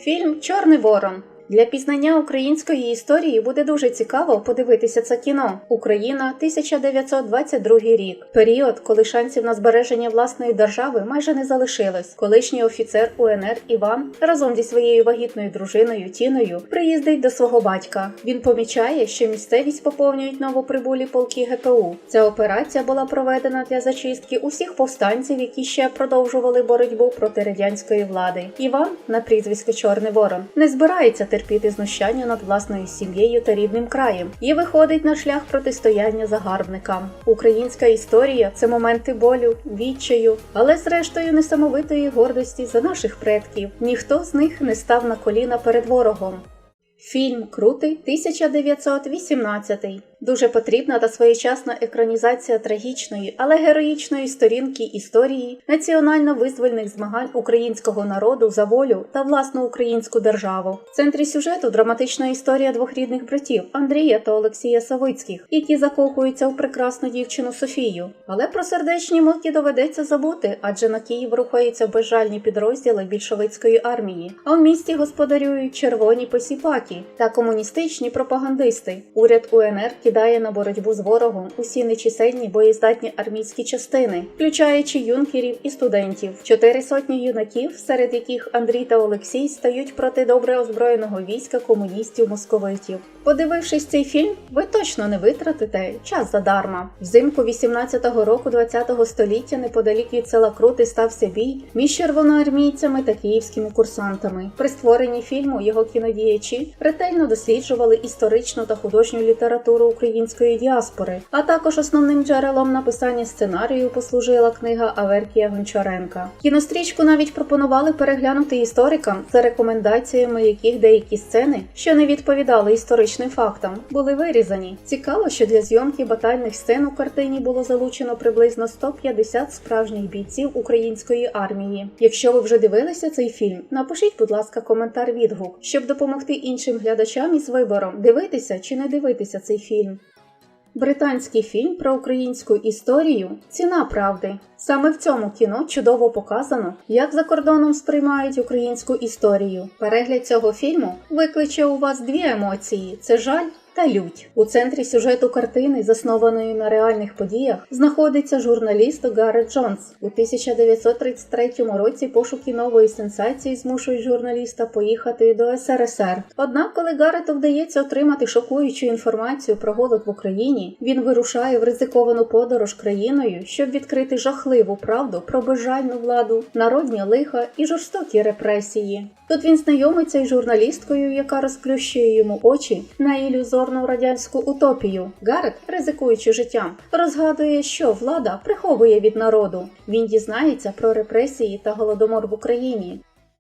Фільм Чорний Ворон. Для пізнання української історії буде дуже цікаво подивитися це кіно. Україна 1922 рік. Період, коли шансів на збереження власної держави майже не залишилось. Колишній офіцер УНР Іван разом зі своєю вагітною дружиною Тіною приїздить до свого батька. Він помічає, що місцевість поповнюють новоприбулі полки ГПУ. Ця операція була проведена для зачистки усіх повстанців, які ще продовжували боротьбу проти радянської влади. Іван на прізвисько Чорний Ворон не збирається терпіти знущання над власною сім'єю та рідним краєм і виходить на шлях протистояння загарбникам. Українська історія це моменти болю, відчаю, але зрештою несамовитої гордості за наших предків. Ніхто з них не став на коліна перед ворогом. Фільм Крутий 1918. Дуже потрібна та своєчасна екранізація трагічної, але героїчної сторінки історії національно-визвольних змагань українського народу за волю та власну українську державу. В центрі сюжету драматична історія двох рідних братів Андрія та Олексія Савицьких, які закохуються у прекрасну дівчину Софію. Але про сердечні муки доведеться забути, адже на Київ рухаються безжальні підрозділи більшовицької армії, а в місті господарюють червоні посіпаки та комуністичні пропагандисти. Уряд УНР кидає на боротьбу з ворогом усі нечисельні боєздатні армійські частини, включаючи юнкерів і студентів. Чотири сотні юнаків, серед яких Андрій та Олексій стають проти добре озброєного війська комуністів-московитів. Подивившись цей фільм, ви точно не витратите час задарма. Взимку 18-го року 20-го століття неподалік від села Крути стався бій між червоноармійцями та київськими курсантами. При створенні фільму його кінодіячі ретельно досліджували історичну та художню літературу української діаспори, а також основним джерелом написання сценарію послужила книга Аверкія Гончаренка. Кінострічку навіть пропонували переглянути історикам за рекомендаціями, яких деякі сцени, що не відповідали історичним фактам, були вирізані. Цікаво, що для зйомки батальних сцен у картині було залучено приблизно 150 справжніх бійців української армії. Якщо ви вже дивилися цей фільм, напишіть, будь ласка, коментар відгук, щоб допомогти іншим глядачам із вибором дивитися чи не дивитися цей фільм. Британський фільм про українську історію Ціна правди. Саме в цьому кіно чудово показано, як за кордоном сприймають українську історію. Перегляд цього фільму викличе у вас дві емоції: це жаль. Та у центрі сюжету картини, заснованої на реальних подіях, знаходиться журналіст Гаррет Джонс. У 1933 році пошуки нової сенсації змушують журналіста поїхати до СРСР. Однак, коли Гаррету вдається отримати шокуючу інформацію про голод в Україні, він вирушає в ризиковану подорож країною, щоб відкрити жахливу правду про безжальну владу, народні лиха і жорстокі репресії. Тут він знайомиться із журналісткою, яка розплющує йому очі на ілюзорну радянську утопію. Гарет, ризикуючи життям, розгадує, що влада приховує від народу. Він дізнається про репресії та голодомор в Україні,